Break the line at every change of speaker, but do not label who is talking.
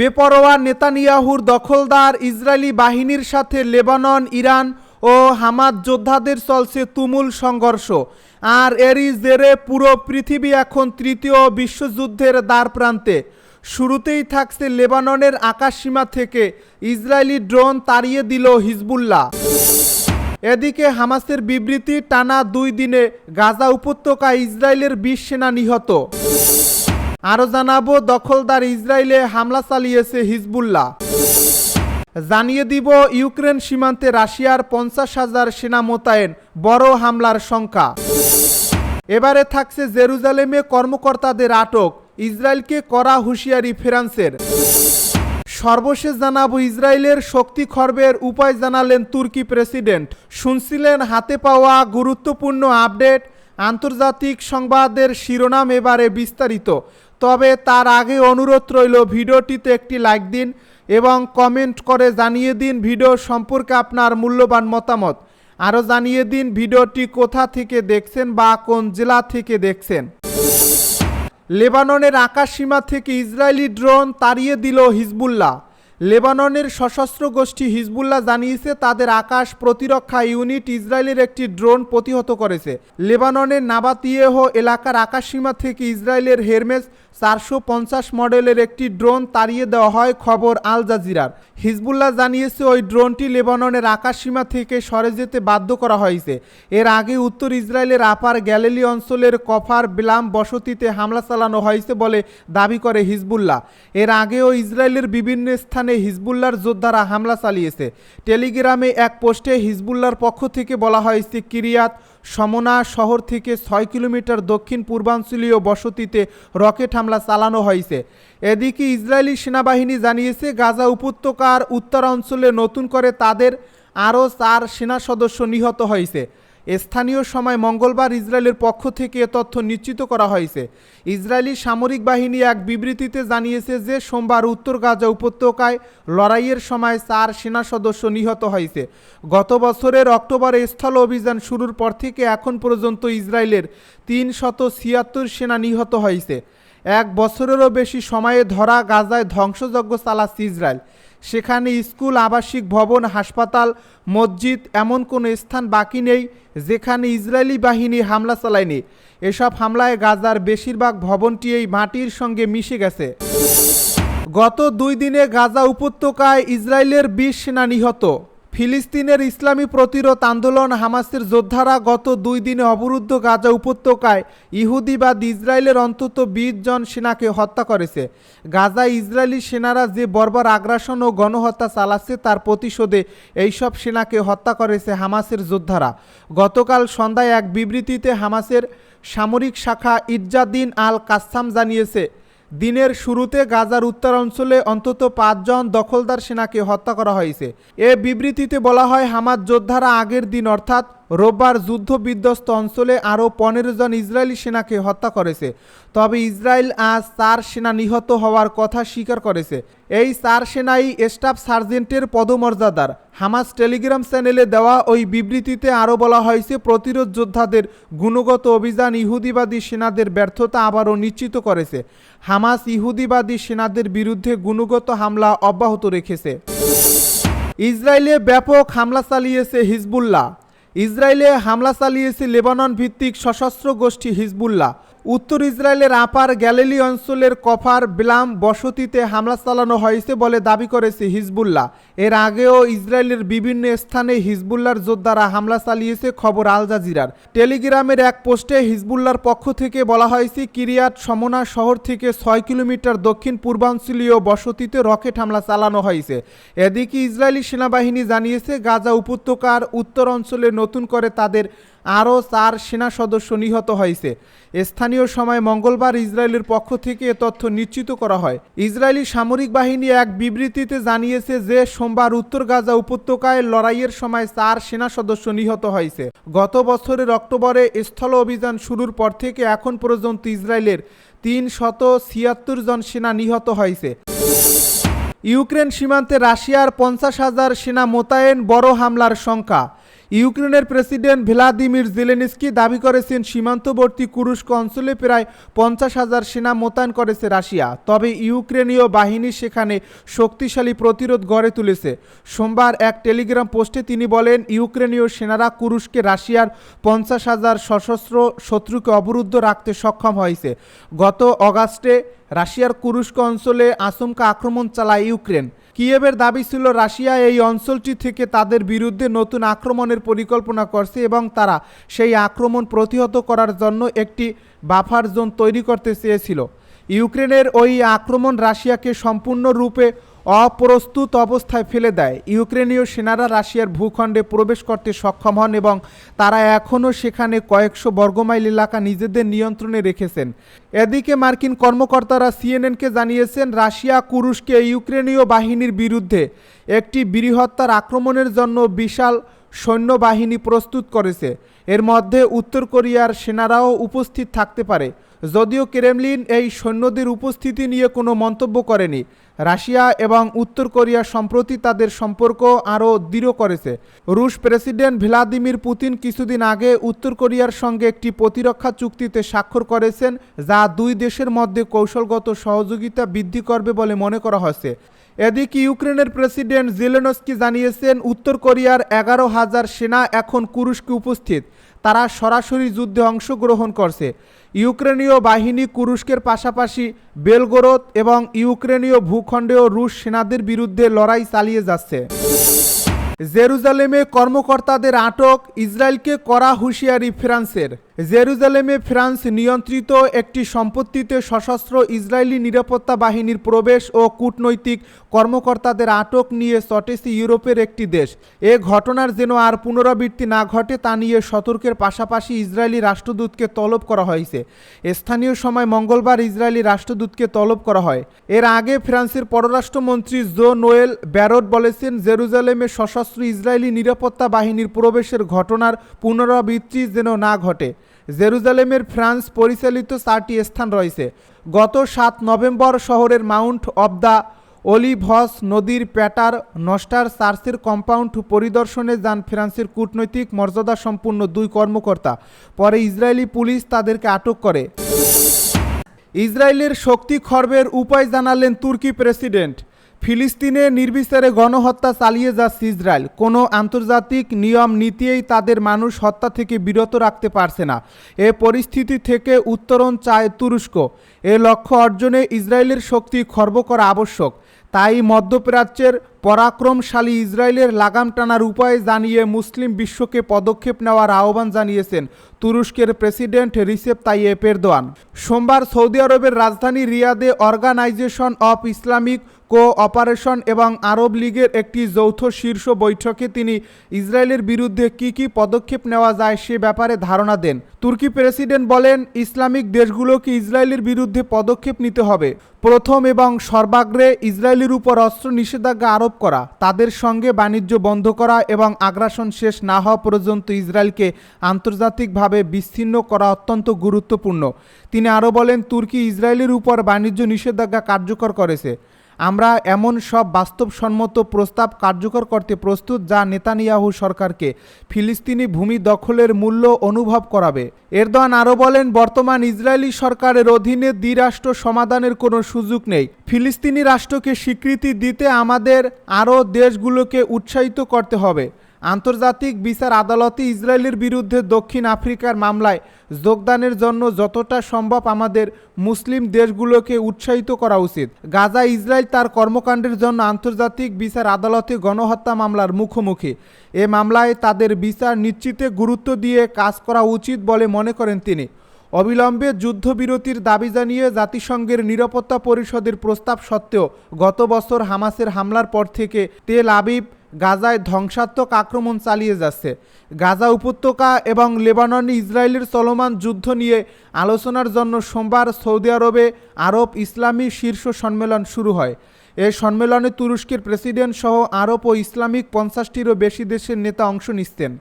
বেপরোয়া নেতানিয়াহুর দখলদার ইসরায়েলি বাহিনীর সাথে লেবানন, ইরান ও হামাদ যোদ্ধাদের চলছে তুমুল সংঘর্ষ। আর এরই জেরে পুরো পৃথিবী এখন তৃতীয় বিশ্বযুদ্ধের দ্বার প্রান্তে শুরুতেই থাকছে লেবাননের আকাশসীমা থেকে ইসরায়েলি ড্রোন তাড়িয়ে দিল হিজবুল্লাহ। এদিকে হামাসের বিবৃতি, টানা দুই দিনে গাজা উপত্যকায় ইসরায়েলের বিশ সেনা নিহত। আরও জানাব, দখলদার ইসরায়েলে হামলা চালিয়েছে হিজবুল্লাহ। জানিয়ে দিব, ইউক্রেন সীমান্তে রাশিয়ার পঞ্চাশ হাজার সেনা মোতায়েন, বড় হামলার শঙ্কা এবারে থাকছে জেরুজালেমে কর্মকর্তাদের আটক, ইসরায়েলকে করা হুঁশিয়ারি ফ্রান্সের। সর্বশেষ জানাব, ইসরায়েলের শক্তি খর্বের উপায় জানালেন তুর্কি প্রেসিডেন্ট। শুনছিলেন, হাতে পাওয়া গুরুত্বপূর্ণ আপডেট, আন্তর্জাতিক সংবাদের শিরোনাম এবারে বিস্তারিত। তবে তার আগে অনুরোধ রইল ভিডিওটিতে একটি লাইক দিন এবং কমেন্ট করে জানিয়ে দিন ভিডিও সম্পর্কে আপনার মূল্যবান মতামত। আরও জানিয়ে দিন ভিডিওটি কোথা থেকে দেখছেন বা কোন জেলা থেকে দেখছেন। লেবাননের আকাশসীমা থেকে ইসরায়েলি ড্রোন তাড়িয়ে দিল হিজবুল্লাহ। লেবাননের সশস্ত্র গোষ্ঠী হিজবুল্লাহ জানিয়েছে, তাদের আকাশ প্রতিরক্ষা ইউনিট ইসরায়েলের একটি ড্রোন প্রতিহত করেছে। লেবাননের নাবাতিয়েহ এলাকার আকাশসীমা থেকে ইসরায়েলের হেরমেস চারশো পঞ্চাশ মডেলের একটি ড্রোন তাড়িয়ে দেওয়া হয়, খবর আল জাজিরার। হিজবুল্লাহ জানিয়েছে, ওই ড্রোনটি লেবাননের আকাশসীমা থেকে সরে যেতে বাধ্য করা হয়েছে। এর আগে উত্তর ইসরায়েলের আপার গ্যালিলি অঞ্চলের কফার বিলাম বসতিতে হামলা চালানো হয়েছে বলে দাবি করে হিজবুল্লাহ। এর আগেও ইসরায়েলের বিভিন্ন স্থানে হিজবুল্লাহর যোদ্ধারা হামলা চালিয়েছে। টেলিগ্রামে এক পোস্টে হিজবুল্লাহর পক্ষ থেকে বলা হয়েছে কিরিয়াত সমনা শহর থেকে ছয় কিলোমিটার দক্ষিণ পূর্বাঞ্চলীয় বসতিতে রকেট হামলা চালানো হয়েছে। এদিকে ইসরায়েলি সেনাবাহিনী জানিয়েছে, গাজা উপত্যকার উত্তরাঞ্চলে নতুন করে তাদের আরও চার সেনা সদস্য নিহত হয়েছে। স্থানীয় সময় মঙ্গলবার ইসরায়েলের পক্ষ থেকে এ তথ্য নিশ্চিত করা হয়েছে। ইসরায়েলি সামরিক বাহিনী এক বিবৃতিতে জানিয়েছে যে সোমবার উত্তর গাজা উপত্যকায় লড়াইয়ের সময় চার সেনা সদস্য নিহত হয়েছে। গত বছরের অক্টোবরে স্থল অভিযান শুরুর পর থেকে এখন পর্যন্ত ইসরায়েলের তিন শত ছিয়াত্তর সেনা নিহত হয়েছে। এক বছরেরও বেশি সময়ে ধরা গাজায় ধ্বংসযজ্ঞ চালাচ্ছে ইসরায়েল। সেখানে স্কুল, আবাসিক ভবন, হাসপাতাল, মসজিদ এমন কোনো স্থান বাকি নেই যেখানে ইসরায়েলি বাহিনী হামলা চালায়নি। এসব হামলায় গাজার বেশিরভাগ ভবনটি এই মাটির সঙ্গে মিশে গেছে। গত দুই দিনে গাজা উপত্যকায় ইসরায়েলের বিশ সেনা নিহত। ফিলিস্তিনের ইসলামী প্রতিরোধ আন্দোলন হামাসের যোদ্ধারা গত দুই দিনে অবরুদ্ধ গাজা উপত্যকায় ইহুদিবাদ ইসরায়েলের অন্তত বিশ জন সেনাকে হত্যা করেছে। গাজায় ইসরায়েলি সেনারা যে বর্বর আগ্রাসন ও গণহত্যা চালাচ্ছে, তার প্রতিশোধে এইসব সেনাকে হত্যা করেছে হামাসের যোদ্ধারা। গতকাল সন্ধ্যায় এক বিবৃতিতে হামাসের সামরিক শাখা ইজ্জাদ্দিন আল কাসাম জানিয়েছে দিনের শুরুতে গাজার উত্তরাঞ্চলে অন্তত পাঁচজন দখলদার সেনাকে হত্যা করা হয়েছে। এ বিবৃতিতে বলা হয়, হামাদ যোদ্ধারা আগের দিন অর্থাৎ রোববার যুদ্ধ বিধ্বস্ত অঞ্চলে আরও পনেরো জন ইসরায়েলি সেনাকে হত্যা করেছে। তবে ইসরায়েল আজ চার সেনা নিহত হওয়ার কথা স্বীকার করেছে। এই চার সেনাই স্টাফ সার্জেন্টের পদমর্যাদার। হামাস টেলিগ্রাম চ্যানেলে দেওয়া ওই বিবৃতিতে আরও বলা হয়েছে, প্রতিরোধ যোদ্ধাদের গুণগত অভিযান ইহুদিবাদী সেনাদের ব্যর্থতা আবারও নিশ্চিত করেছে। হামাস ইহুদিবাদী সেনাদের বিরুদ্ধে গুণগত হামলা অব্যাহত রেখেছে। ইসরায়েলে ব্যাপক হামলা চালিয়েছে হিজবুল্লাহ। ইসরায়েলে হামলা চালিয়েছে লেবানন ভিত্তিক সশস্ত্র গোষ্ঠী হিজবুল্লাহ। উত্তর ইসরায়েলের আপার গ্যালিলি অঞ্চলের কফার বিলাম বসতিতে হামলা চালানো হয়েছে বলে দাবি করেছে হিজবুল্লাহ। এর আগেও ইসরায়েলের বিভিন্ন স্থানে হিজবুল্লার যোদ্ধারা হামলা চালিয়েছে, খবর আল জাজিরার। টেলিগ্রামের এক পোস্টে হিজবুল্লার পক্ষ থেকে বলা হয়েছে, কিরিয়াত সমনা শহর থেকে ছয় কিলোমিটার দক্ষিণ পূর্বাঞ্চলীয় বসতিতে রকেট হামলা চালানো হয়েছে। এদিকে ইসরায়েলি সেনাবাহিনী জানিয়েছে, গাজা উপত্যকার উত্তর অঞ্চলে নতুন করে তাদের আরও চার সেনা সদস্য নিহত হয়েছে। স্থানীয় সময় মঙ্গলবার ইসরায়েলের পক্ষ থেকে এ তথ্য নিশ্চিত করা হয়। ইসরায়েলি সামরিক বাহিনী এক বিবৃতিতে জানিয়েছে যে, সোমবার উত্তর গাজা উপত্যকায় লড়াইয়ের সময় চার সেনা সদস্য নিহত হয়েছে। গত বছরের অক্টোবরে স্থল অভিযান শুরুর পর থেকে এখন পর্যন্ত ইসরায়েলের তিন শত ছিয়াত্তর জন সেনা নিহত হয়েছে। ইউক্রেন সীমান্তে রাশিয়ার পঞ্চাশ হাজার সেনা মোতায়েন বড় হামলার শঙ্কা ইউক্রেনের প্রেসিডেন্ট ভ্লাদিমির জেলেনস্কি দাবি করেছেন, সীমান্তবর্তী কুরুস্ক অঞ্চলে প্রায় পঞ্চাশ হাজার সেনা মোতায়েন করেছে রাশিয়া। তবে ইউক্রেনীয় বাহিনী সেখানে শক্তিশালী প্রতিরোধ গড়ে তুলেছে। সোমবার এক টেলিগ্রাম পোস্টে তিনি বলেন, ইউক্রেনীয় সেনারা কুরুশকে রাশিয়ার পঞ্চাশ হাজার সশস্ত্র শত্রুকে অবরুদ্ধ রাখতে সক্ষম হয়েছে। গত অগাস্টে রাশিয়ার কুরুস্ক অঞ্চলে আচমকা আক্রমণ চালায় ইউক্রেন। কিয়েভের দাবি ছিল রাশিয়া এই অঞ্চলটি থেকে তাদের বিরুদ্ধে নতুন আক্রমণের পরিকল্পনা করছে এবং তারা সেই আক্রমণ প্রতিহত করার জন্য একটি বাফার জোন তৈরি করতে চেয়েছিল। ইউক্রেনের ওই আক্রমণ রাশিয়াকে সম্পূর্ণরূপে অপ্রস্তুত অবস্থায় ফেলে দেয়। ইউক্রেনীয় সেনারা রাশিয়ার ভূখণ্ডে প্রবেশ করতে সক্ষম হন এবং তারা এখনও সেখানে কয়েকশো বর্গমাইল এলাকা নিজেদের নিয়ন্ত্রণে রেখেছেন। এদিকে মার্কিন কর্মকর্তারা সিএনএনকে জানিয়েছেন, রাশিয়া কুরুশকে ইউক্রেনীয় বাহিনীর বিরুদ্ধে একটি বৃহত্তর আক্রমণের জন্য বিশাল সৈন্যবাহিনী প্রস্তুত করেছে। এর মধ্যে উত্তর কোরিয়ার সেনারাও উপস্থিত থাকতে পারে। যদিও ক্রেমলিন এই সৈন্যদের উপস্থিতি নিয়ে কোনো মন্তব্য করেনি, রাশিয়া এবং উত্তর কোরিয়া সম্প্রতি তাদের সম্পর্ক আরও দৃঢ় করেছে। রুশ প্রেসিডেন্ট ভ্লাদিমির পুতিন কিছুদিন আগে উত্তর কোরিয়ার সঙ্গে একটি প্রতিরক্ষা চুক্তিতে স্বাক্ষর করেছেন, যা দুই দেশের মধ্যে কৌশলগত সহযোগিতা বৃদ্ধি করবে বলে মনে করা হয়েছে। এদিকে ইউক্রেনের প্রেসিডেন্ট জিলেনস্কি জানিয়েছেন, উত্তর কোরিয়ার এগারো হাজার সেনা এখন কুরুশকে উপস্থিত। তারা সরাসরি যুদ্ধে অংশগ্রহণ করছে। ইউক্রেনীয় বাহিনী কুরুস্কের পাশাপাশি বেলগোরদ এবং ইউক্রেনীয় ভূখণ্ডেও রুশ সেনাদের বিরুদ্ধে লড়াই চালিয়ে যাচ্ছে। জেরুজালেমে কর্মকর্তাদের আটক ইসরায়েলকে করা হুঁশিয়ারি ফ্রান্সের। জেরুজালেমে ফ্রান্স নিয়ন্ত্রিত একটি সম্পত্তিতে সশস্ত্র ইসরায়েলি নিরাপত্তা বাহিনীর প্রবেশ ও কূটনৈতিক কর্মকর্তাদের আটক নিয়ে সটেসি ইউরোপের একটি দেশ। এ ঘটনার যেন আর পুনরাবৃত্তি না ঘটে তা নিয়ে সতর্কের পাশাপাশি ইসরায়েলি রাষ্ট্রদূতকে তলব করা হয়েছে। স্থানীয় সময় মঙ্গলবার ইসরায়েলি রাষ্ট্রদূতকে তলব করা হয়। এর আগে ফ্রান্সের পররাষ্ট্রমন্ত্রী জো নোয়েল ব্যারট বলেছেন, জেরুজালেমে সশস্ত্র ইসরায়েলি নিরাপত্তা বাহিনীর প্রবেশের ঘটনার পুনরাবৃত্তি যেন না ঘটে। জেরুজালেমের ফ্রান্স পরিচালিত চারটি স্থান রয়েছে। গত সাত নভেম্বর শহরের মাউন্ট অব দ্য অলিভস নদীর প্যাটার নস্টার চার্চের কম্পাউন্ড পরিদর্শনে যান ফ্রান্সের কূটনৈতিক মর্যাদা সম্পূর্ণ দুই কর্মকর্তা। পরে ইসরায়েলি পুলিশ তাদেরকে আটক করে। ইসরায়েলের শক্তি খর্বের উপায় জানালেন তুর্কি প্রেসিডেন্ট। ফিলিস্তিনে নির্বিচারে গণহত্যা চালিয়ে যাচ্ছে ইসরায়েল। কোনো আন্তর্জাতিক নিয়ম নীতিই তাদের মানুষ হত্যা থেকে বিরত রাখতে পারছে না। এ পরিস্থিতি থেকে উত্তরণ চায় তুরস্ক। এ লক্ষ্য অর্জনে ইসরায়েলের শক্তি খর্ব করা আবশ্যক। তাই মধ্যপ্রাচ্যের পরাক্রমশালী ইসরায়েলের লাগাম টানার উপায় জানিয়ে মুসলিম বিশ্বকে পদক্ষেপ নেওয়ার আহ্বান জানিয়েছেন তুরস্কের প্রেসিডেন্ট রিসেপ তাইয়েপ এরদোয়ান। সোমবার সৌদি আরবের রাজধানী রিয়াদে organisation of Islamic co operation এবং আরব লীগের একটি যৌথ শীর্ষ বৈঠকে তিনি ইসরায়েলের বিরুদ্ধে কি কি পদক্ষেপ নেওয়া যায় সে ব্যাপারে ধারণা দেন। তুর্কি প্রেসিডেন্ট বলেন, ইসলামিক দেশগুলোকে ইসরায়েলের বিরুদ্ধে পদক্ষেপ নিতে হবে। প্রথম এবং সর্বাগ্রে ইসরায়েলের উপর অস্ত্র নিষেধাজ্ঞা আরোপ করা। তাদের সঙ্গে বাণিজ্য বন্ধ করা এবং আগ্রাসন শেষ না হওয়া পর্যন্ত ইসরায়েলকে আন্তর্জাতিকভাবে বিচ্ছিন্ন করা অত্যন্ত গুরুত্বপূর্ণ। তিনি আরও বলেন, তুর্কি ইসরায়েলের উপর বাণিজ্য নিষেধাজ্ঞা কার্যকর করেছে। আমরা এমন সব বাস্তবসম্মত প্রস্তাব কার্যকর করতে প্রস্তুত যা নেতানিয়াহু সরকারকে ফিলিস্তিনি ভূমি দখলের মূল্য অনুভব করাবে। এরদান আরও বলেন, বর্তমান ইসরায়েলি সরকারের অধীনে দ্বিরাষ্ট্র সমাধানের কোনো সুযোগ নেই। ফিলিস্তিনি রাষ্ট্রকে স্বীকৃতি দিতে আমাদের আরও দেশগুলোকে উৎসাহিত করতে হবে। আন্তর্জাতিক বিচার আদালতে ইসরায়েলের বিরুদ্ধে দক্ষিণ আফ্রিকার মামলায় যোগদানের জন্য যতটা সম্ভব আমাদের মুসলিম দেশগুলোকে উৎসাহিত করা উচিত। গাজা, ইসরায়েল তার কর্মকাণ্ডের জন্য আন্তর্জাতিক বিচার আদালতে গণহত্যা মামলার মুখোমুখি। এ মামলায় তাদের বিচার নিশ্চিতে গুরুত্ব দিয়ে কাজ করা উচিত বলে মনে করেন তিনি। অবিলম্বে যুদ্ধবিরতির দাবি জানিয়ে জাতিসংঘের নিরাপত্তা পরিষদের প্রস্তাব সত্ত্বেও গত বছর হামাসের হামলার পর থেকে তেল আবিব গাজায় ধ্বংসাত্মক আক্রমণ চালিয়ে যাচ্ছে। গাজা উপত্যকা এবং লেবাননে ইসরায়েলের চলমান যুদ্ধ নিয়ে আলোচনার জন্য সোমবার সৌদি আরবে আরব ইসলামী শীর্ষ সম্মেলন শুরু হয়। এ সম্মেলনে তুরস্কের প্রেসিডেন্ট সহ আরব ও ইসলামিক পঞ্চাশটিরও বেশি দেশের নেতা অংশ নিচ্ছেন।